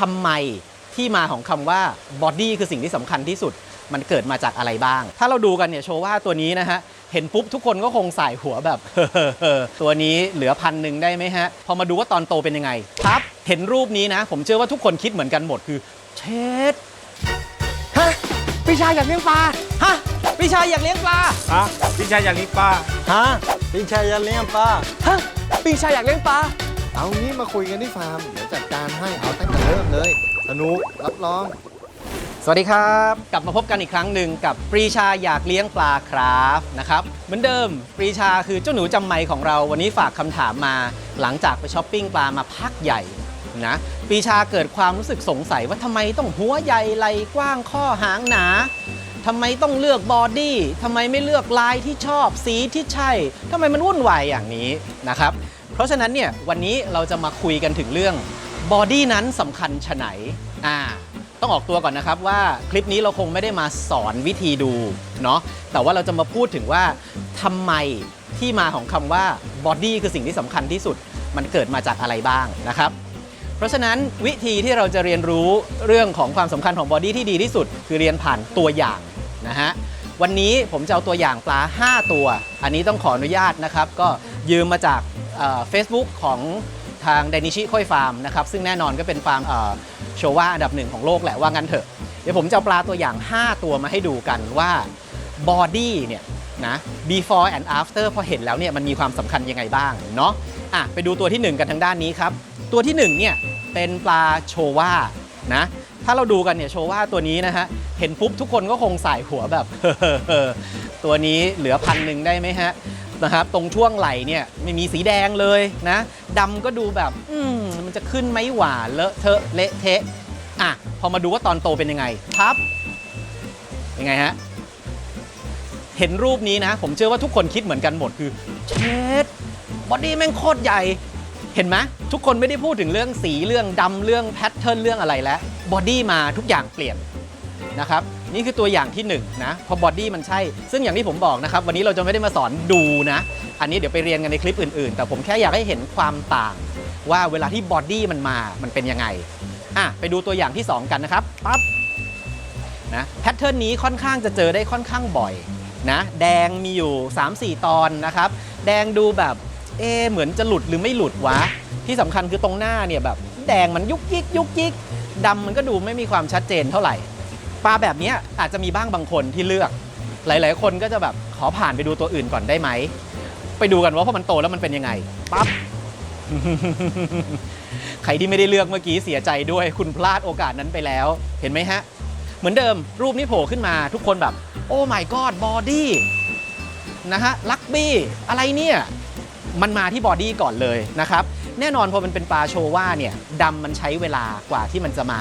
ทำไมที่มาของคำว่าบอดี้คือสิ่งที่สำคัญที่สุด มันเกิดมาจากอะไรบ้าง ถ้าเราดูกันเนี่ยโชว์ว่าตัวนี้นะฮะ เห็นปุ๊บทุกคนก็คงสายหัวแบบ ตัวนี้เหลือพันหนึ่งได้ไหมฮะ พอมาดูว่าตอนโตเป็นยังไงครับเห็นรูปนี้นะ ผมเชื่อว่าทุกคนคิดเหมือนกันหมดคือ เช็ดฮะพี่ชายอยากเลี้ยงปลาฮะพี่ชายอยากเลี้ยงปลาฮะพี่ชายอยากเลี้ยงปลาฮะพี่ชายอยากเลี้ยงปลาฮะพี่ชายอยากเลี้ยงปลา เอางี้มาคุยกันที่ฟาร์ม เดี๋ยวจัดการให้เอาตั้งแต่เริ่มเลยสนุกรับรอง สวัสดีครับ กลับมาพบกันอีกครั้งหนึ่งกับปรีชาอยากเลี้ยงปลาครับนะครับเหมือนเดิมปรีชาคือเจ้าหนูจำไม่ของเราวันนี้ฝากคำถามมาหลังจากไปช้อปปิ้งปลามาพักใหญ่นะปรีชาเกิดความรู้สึกสงสัยว่าทำไมต้องหัวใหญ่ไหลกว้างข้อหางหนาทำไมต้องเลือกบอดี้ทำไมไม่เลือกลายที่ชอบสีที่ใช่ทำไมมันวุ่นวายอย่างนี้นะครับ ราะฉะนั้นเนี่ยวันนี้เราจะมาคุยกันถึงเรื่องบอดี้นั้นสำคัญชะไหนอ่าต้องออกตัวก่อนนะครับว่าคลิปนี้เราคงไม่ได้มาสอนวิธีดูเนาะแต่ว่าเราจะมาพูดถึงว่าทำไมที่มาของคำว่าบอดี้คือสิ่งที่สำคัญที่สุด มันเกิดมาจากอะไรบ้างนะครับ เพราะฉะนั้นวิธีที่เราจะเรียนรู้เรื่องของความสำคัญของบอดี้ที่ดีที่สุด คือเรียนผ่านตัวอย่างนะฮะวันนี้ผมจะเอาตัวอย่างปลา 5 ตัว อันนี้ต้องขออนุญาตนะครับ ก็ยืมมาจาก เฟซบุ๊กของทางไดนิชิค่อยฟาร์มนะครับซึ่งแน่นอนก็เป็นฟาร์มโชว่าอันดับหนึ่งของโลกแหละว่างั้นเถอะ เดี๋ยวผมจะเอาปลาตัวอย่าง 5 ตัวมาให้ดูกันว่าบอดี้เนี่ยนะ before and after พอเห็นแล้วเนี่ยมันมีความสำคัญยังไงบ้างเนาะอะไปดูตัวที่ 1 กันทางด้านนี้ครับ ตัวที่ 1 เนี่ยเป็นปลาโชว่านะถ้าเราดูกันเนี่ยโชว่าตัวนี้นะฮะเห็นปุ๊บทุกคนก็คงสายหัวแบบตัวนี้เหลือพันหนึ่งได้ไหมฮะ นะครับ ตรงช่วงไหล่เนี่ยไม่มีสีแดงเลยนะดำก็ดูแบบอืมมันจะขึ้นไหมหวานเลอะเทอะเละเทะอะพอมาดูว่าตอนโตเป็นยังไงพับยังไงฮะเห็นรูปนี้นะ ผมเชื่อว่าทุกคนคิดเหมือนกันหมดคือเช็ดบอดี้แม่งโคตรใหญ่เห็นไหมทุกคนไม่ได้พูดถึงเรื่องสีเรื่องดำเรื่องแพทเทิร์นเรื่องอะไรแล้วบอดี้มาทุกอย่างเปลี่ยน นะครับนี่คือตัวอย่างที่1นงนะพอบอดี้มันใช่ ซึ่งอย่างที่ผมบอกนะครับวันนี้เราจะไม่ได้มาสอนดูนะ อันนี้เดี๋ยวไปเรียนกันในคลิปอื่นๆ แต่ผมแค่อยากให้เห็นความต่าง ว่าเวลาที่บอดี้มันมามันเป็นยังไงอะไปดูตัวอย่างที่ 2 กันนะครับปั๊บนะแพทเทิร์นนี้ค่อนข้างจะเจอได้ค่อนข้างบ่อยนะแดงมีอยู่ 3-4 ตอนนะครับ แดงดูแบบเอเหมือนจะหลุดหรือไม่หลุดวะ ที่สำคัญคือตรงหน้าเนี่ยแบบแดงมันยุกยิกยุกยิกดำมันก็ดูไม่มีความชัดเจนเท่าไหร่ ปลาแบบนี้อาจจะมีบ้างบางคนที่เลือก หลาย ๆ คนก็จะแบบขอผ่านไปดูตัวอื่นก่อนได้ไหม ไปดูกันว่าพอมันโตแล้วมันเป็นยังไงปั๊บใครที่ไม่ได้เลือกเมื่อกี้เสียใจด้วยคุณพลาดโอกาสนั้นไปแล้ว เห็นไหมฮะ เหมือนเดิมรูปนี้โผล่ขึ้นมาทุกคนแบบ โอ้ my god บอดี้นะฮะลักบี้อะไรเนี่ย มันมาที่บอดี้ก่อนเลยนะครับ แน่นอนพอมันเป็นปลาโชว่าเนี่ยดำมันใช้เวลากว่าที่มันจะมา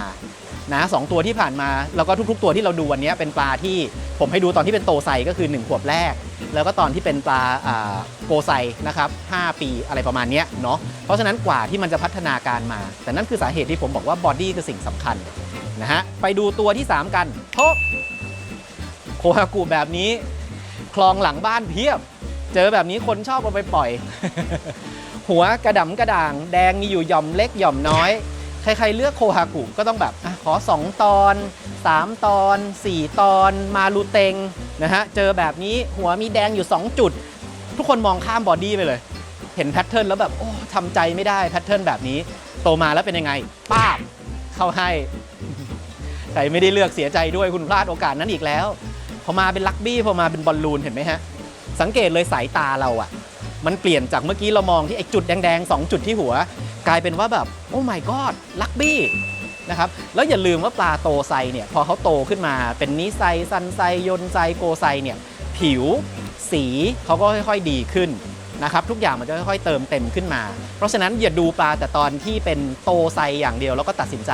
นะสองตัวที่ผ่านมา แล้วก็ทุก ๆ ตัวที่เราดูวันนี้เป็นปลาที่ผมให้ดูตอนที่เป็นโตไซก็คือ 1 ขวบแรก แล้วก็ตอนที่เป็นปลาโกไซนะครับ5ปีอะไรประมาณนี้เนาะเพราะฉะนั้นกว่าที่มันจะพัฒนาการมา แต่นั่นคือสาเหตุที่ผมบอกว่าบอดี้คือสิ่งสำคัญนะฮะไปดูตัวที่ 3 กันโทโคฮากุแบบนี้คลองหลังบ้านเพียบ เจอแบบนี้คนชอบเอาไปปล่อย หัวกระดำกระด่าง แดงมีอยู่หย่อมเล็กหย่อมน้อย ใครๆเลือกโคฮากุก็ต้องแบบอขอ 2 ตอน 3 ตอน 4 ตอนมาลูเตงนะฮะ เจอแบบนี้หัวมีแดงอยู่ 2 จุด ทุกคนมองข้ามบอดี้ไปเลย เห็นแพทเทิร์นแล้วแบบ โอ้ทำใจไม่ได้แพทเทิร์นแบบนี้ โตมาแล้วเป็นยังไง ป้าบ เข้าให้ใครไม่ได้เลือกเสียใจด้วยคุณพลาดโอกาสนั้นอีกแล้ว พอมาเป็นลักบี้ พอมาเป็นบอลลูนเห็นไหมฮะ สังเกตเลยสายตาเราอะมันเปลี่ยนจากเมื่อกี้เรามองที่ไอ้จุดแดงๆ2จุดที่หัว กลายเป็นว่าแบบโอ้ my god ลักบี้นะครับแล้วอย่าลืมว่าปลาโตไซเนี่ยพอเขาโตขึ้นมาเป็นนิไซซันไซยนไซโกไซเนี่ยผิวสีเขาก็ค่อยๆดีขึ้นนะครับทุกอย่างมันจะค่อยๆเติมเต็มขึ้นมา เพราะฉะนั้นอย่าดูปลาแต่ตอนที่เป็นโตไซอย่างเดียวแล้วก็ตัดสินใจ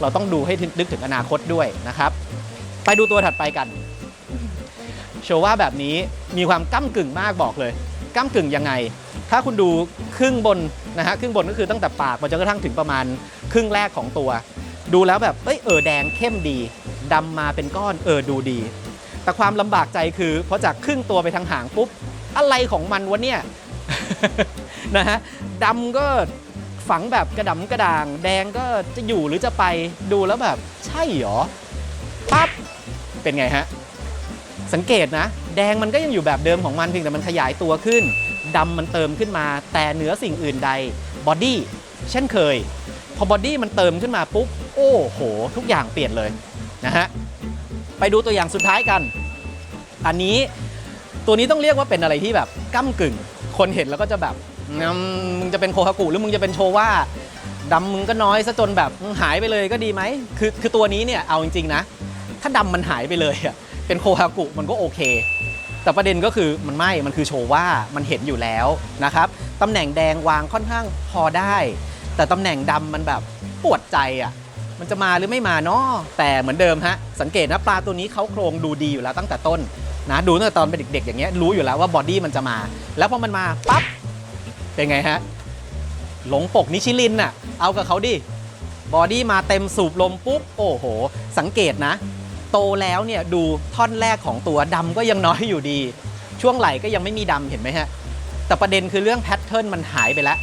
เราต้องดูให้นึกถึงอนาคตด้วยนะครับ ไปดูตัวถัดไปกัน โชว์ว่าแบบนี้มีความก้ากึ่งมากบอกเลยก้ากึ่งยังไง ถ้าคุณดูครึ่งบน นะฮะครึ่งบนก็คือตั้งแต่ปากมาจนกระทั่งถึงประมาณครึ่งแรกของตัว ดูแล้วแบบเอ้ยเออแดงเข้มดีดำมาเป็นก้อนเออดูดี แต่ความลำบากใจคือพอจากครึ่งตัวไปทางหางปุ๊บอะไรของมันวะเนี่ยนะฮะดำก็ฝังแบบกระดำกระด่าง แดงก็จะอยู่หรือจะไปดูแล้วแบบ ใช่เหรอปั๊บเป็นไงฮะสังเกตนะ แดงมันก็ยังอยู่แบบเดิมของมันเพียงแต่มันขยายตัวขึ้น ดำมันเติมขึ้นมา แต่เหนือสิ่งอื่นใดบอดี้เช่นเคย พอบอดี้มันเติมขึ้นมาปุ๊บ โอ้โห ทุกอย่างเปลี่ยนเลยนะฮะไปดูตัวอย่างสุดท้ายกัน อันนี้ตัวนี้ต้องเรียกว่าเป็นอะไรที่แบบก้ากึ่ง คนเห็นแล้วก็จะแบบมึงจะเป็นโคฮากุหรือมึงจะเป็นโชว่าดำมึงก็น้อยซะจนแบบหายไปเลยก็ดีไหมคือคือตัวนี้เนี่ยเอาจริงๆนะ ถ้าดำมันหายไปเลยอะเป็นโคฮากุมันก็โอเค แต่ประเด็นก็คือมันไม่ มันคือโชว์ว่ามันเห็นอยู่แล้วนะครับตำแหน่งแดงวางค่อนข้างพอได้ แต่ตำแหน่งดำมันแบบปวดใจอะมันจะมาหรือไม่มาเนาะแต่เหมือนเดิมฮะ สังเกตนะปลาตัวนี้เขาโครงดูดีอยู่แล้วตั้งแต่ต้นนะดูตั้งแต่ตอนเป็นเด็กๆอย่างเงี้ยรู้อยู่แล้วว่าบอดี้มันจะมา แล้วพอมันมาปั๊บเป็นไงฮะหลงปกนิชิลินน่ะเอากับเขาดิบอดี้มาเต็มสูบลมปุ๊บโอ้โห สังเกตนะ โตแล้วเนี่ยดูท่อนแรกของตัวดำก็ยังน้อยอยู่ดี ช่วงไหล่ก็ยังไม่มีดำเห็นไหมฮะ แต่ประเด็นคือเรื่องแพทเทิร์นมันหายไปแล้ว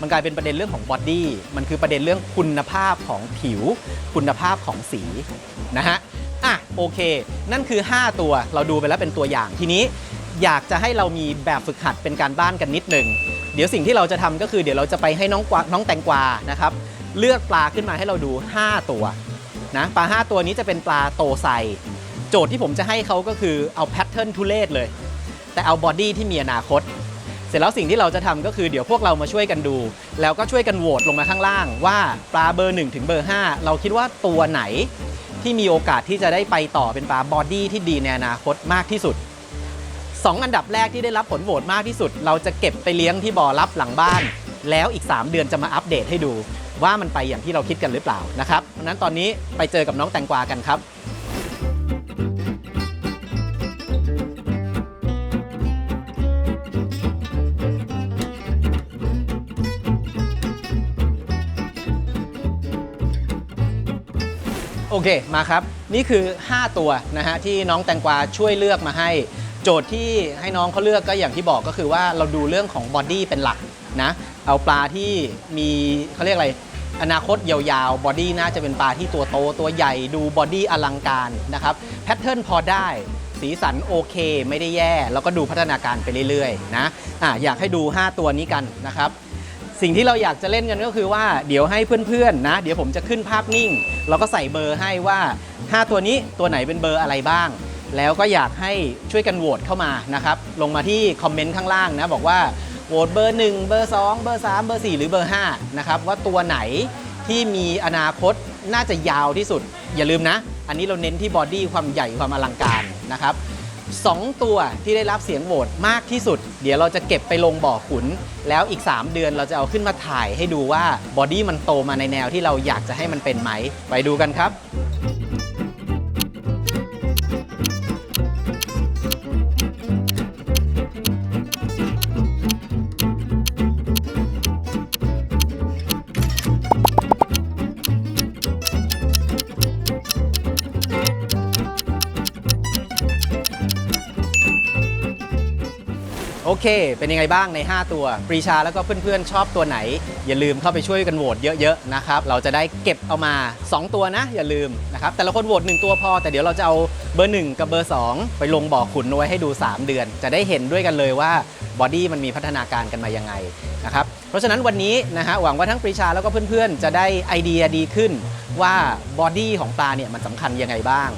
มันกลายเป็นประเด็นเรื่องของบอดี้ มันคือประเด็นเรื่องคุณภาพของผิว คุณภาพของสีนะฮะ อะโอเค นั่นคือ 5 ตัว เราดูไปแล้วเป็นตัวอย่าง ทีนี้อยากจะให้เรามีแบบฝึกหัดเป็นการบ้านกันนิดหนึ่ง เดี๋ยวสิ่งที่เราจะทำก็คือเดี๋ยวเราจะไปให้น้องกวาน้องแตงกวานะครับ เลือกปลาขึ้นมาให้เราดู 5 ตัว นะปลา5ตัวนี้จะเป็นปลาโตไซโจทย์ที่ผมจะให้เขาก็คือเอาแพทเทิร์นทุเลศเลย แต่เอาบอดี้ที่มีอนาคต เสร็จแล้วสิ่งที่เราจะทำก็คือเดี๋ยวพวกเรามาช่วยกันดู แล้วก็ช่วยกันโหวตลงมาข้างล่าง ว่าปลาเบอร์1ถึงเบอร์ 5 เราคิดว่าตัวไหนที่มีโอกาสที่จะได้ไปต่อเป็นปลาบอดี้ที่ดีในอนาคตมากที่สุด2อันดับแรกที่ได้รับผลโหวตมากที่สุด เราจะเก็บไปเลี้ยงที่บ่อรับหลังบ้าน แล้วอีก 3 เดือนจะมาอัปเดตให้ดู ว่ามันไปอย่างที่เราคิดกันหรือเปล่านะครับเพราะฉะนั้นตอนนี้ไปเจอกับน้องแตงกวากันครับ โอเคมาครับ นี่คือ 5 ตัวนะฮะที่น้องแตงกวาช่วยเลือกมาให้ โจทย์ที่ให้น้องเขาเลือกก็อย่างที่บอกก็คือว่าเราดูเรื่องของบอดี้เป็นหลักนะ เอาปลาที่มีเขาเรียกอะไร อนาคตยาวๆบอดี้น่าจะเป็นปลาที่ตัวโตตัวใหญ่ดูบอดี้อลังการนะครับแพทเทิร์นพอได้ สีสันโอเคไม่ได้แย่ แล้วก็ดูพัฒนาการไปเรื่อยๆนะอะอยากให้ดู 5 ตัวนี้กันนะครับสิ่งที่เราอยากจะเล่นกันก็คือว่าเดี๋ยวให้เพื่อนๆนะเดี๋ยวผมจะขึ้นภาพนิ่งแล้วก็ใส่เบอร์ให้ว่า 5 ตัวนี้ตัวไหนเป็นเบอร์อะไรบ้าง แล้วก็อยากให้ช่วยกันโหวตเข้ามานะครับลงมาที่คอมเมนต์ข้างล่างนะบอกว่า โหวตเบอร์ 1 เบอร์ 2 เบอร์ 3 เบอร์ 4 หรือเบอร์ 5 นะครับ ว่าตัวไหนที่มีอนาคตน่าจะยาวที่สุด อย่าลืมนะ อันนี้เราเน้นที่บอดี้ความใหญ่ความอลังการนะครับสองตัวที่ได้รับเสียงโหวตมากที่สุด เดี๋ยวเราจะเก็บไปลงบ่อขุน แล้วอีก 3 เดือนเราจะเอาขึ้นมาถ่ายให้ดูว่าบอดี้มันโตมาในแนวที่เราอยากจะให้มันเป็นไหม ไปดูกันครับ เค เป็นยังไงบ้างใน 5 ตัว ปรีชาแล้วก็เพื่อนๆ ชอบตัวไหน อย่าลืมเข้าไปช่วยกันโหวตเยอะๆนะครับ เราจะได้เก็บเอามา 2 ตัวนะ อย่าลืมนะครับ แต่ละคนโหวต1ตัวพอ แต่เดี๋ยวเราจะเอาเบอร์ 1 กับเบอร์ 2 ไปลงบ่อขุนเอาไว้ให้ดู 3 เดือน จะได้เห็นด้วยกันเลยว่าบอดี้มันมีพัฒนาการกันมายังไงนะครับเพราะฉะนั้นวันนี้นะฮะหวังว่าทั้งปรีชาแล้วก็เพื่อนๆ จะได้ไอเดียดีขึ้นว่าบอดี้ของปลาเนี่ยมันสำคัญยังไงบ้าง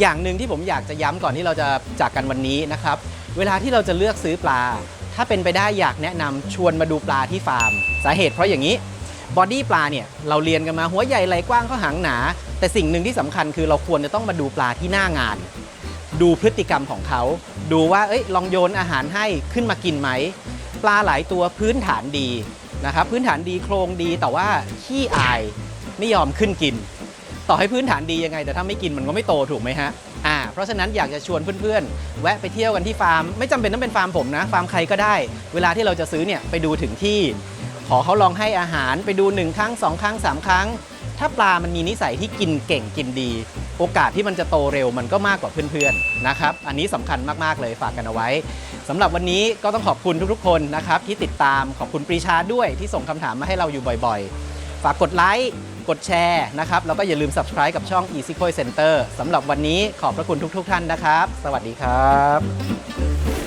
อย่างหนึ่งที่ผมอยากจะย้ำก่อนที่เราจะจากกันวันนี้นะครับ เวลาที่เราจะเลือกซื้อปลา ถ้าเป็นไปได้อยากแนะนำชวนมาดูปลาที่ฟาร์ม สาเหตุเพราะอย่างนี้บอดี้ปลาเนี่ยเราเรียนกันมาหัวใหญ่ไหลกว้างเข้อหางหนา แต่สิ่งหนึ่งที่สำคัญคือเราควรจะต้องมาดูปลาที่หน้างาน ดูพฤติกรรมของเขา ดูว่าเอ้ยลองโยนอาหารให้ขึ้นมากินไหม ปลาหลายตัวพื้นฐานดีนะครับพื้นฐานดีโครงดีแต่ว่าขี้อายไม่ยอมขึ้นกิน ต่อให้พื้นฐานดียังไง แต่ถ้าไม่กินมันก็ไม่โตถูกไหมฮะ เพราะฉะนั้นอยากจะชวนเพื่อนๆ แวะไปเที่ยวกันที่ฟาร์ม ไม่จำเป็นต้องเป็นฟาร์มผมนะ ฟาร์มใครก็ได้ เวลาที่เราจะซื้อเนี่ยไปดูถึงที่ ขอเขาลองให้อาหารไปดู 1 ครั้ง 2 ครั้ง 3 ครั้ง ถ้าปลามันมีนิสัยที่กินเก่งกินดี โอกาสที่มันจะโตเร็วมันก็มากกว่าเพื่อนๆนะครับ อันนี้สำคัญมากๆเลยฝากกันเอาไว้สำหรับวันนี้ก็ต้องขอบคุณทุกๆ คนนะครับที่ติดตามขอบคุณปรีชาด้วยที่ส่งคำถามมาให้เราอยู่บ่อย ๆ ฝากกดไลค์ กดแชร์นะครับ แล้วก็อย่าลืม subscribe กับช่อง Easy Koi Center สำหรับวันนี้ขอบพระคุณทุก ๆ ท่านนะครับ สวัสดีครับ